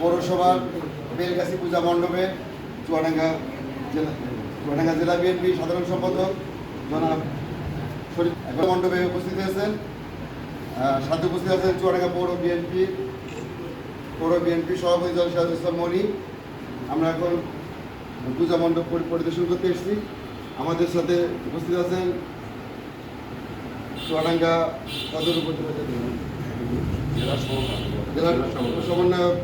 পৌরসভার বেলগাছি পূজা মণ্ডপে চুয়াডাঙ্গা জেলা চুয়াডাঙ্গা জেলা বিএনপি সাধারণ সম্পাদক জনাব শরীফ মণ্ডপে উপস্থিত হয়েছেন সাথে উপস্থিত আছেন চুয়াডাঙ্গা পৌর বিএনপি পৌর বিএনপি সভাপতি জন সিরাজুল ইসলাম মনি আমরা এখন পূজা মণ্ডপ পরিদর্শন করতে এসেছি। আমাদের সাথে উপস্থিত আছেন চুয়াডাঙ্গা সদর উপজেলা জেলার সমন্বয়ক।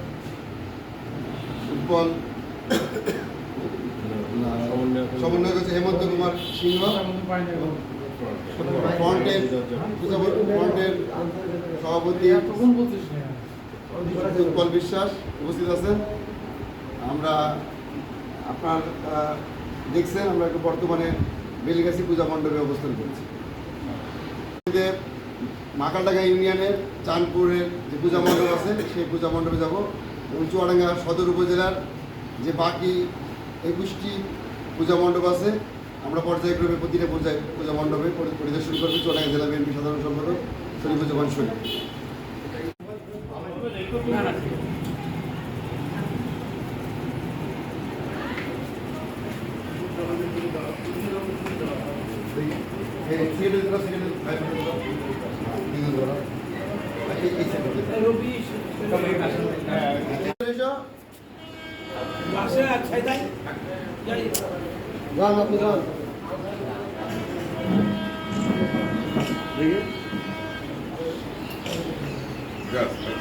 উৎপল। সমন্বয়ক হচ্ছে হেমন্ত কুমার সিংহ। ফ্রন্টের ফ্রন্টের সভাপতি উৎপল বিশ্বাস উপস্থিত আছেন। আমরা, আপনার দেখছেন, আমরা একটু বর্তমানে বেলিগাছি পূজা মণ্ডপে অবস্থান করছি। মাকালডাঙ্গা ইউনিয়নের চাঁদপুরের যে পূজা মণ্ডপ আছে, সেই পূজা মণ্ডপে যাব। এবং চুয়াডাঙ্গা সদর উপজেলার যে বাকি একুশটি পূজা মণ্ডপ আছে, আমরা পর্যায়ক্রমে প্রতিটা পর্যায়ে পূজা মণ্ডপে পরি- পরিদর্শন করব। চুয়াডাঙ্গা জেলা বিএনপি সাধারণ সম্পাদক শরীফুজ্জামান শরীফ। তাই জানি যান আপনি যান Yes.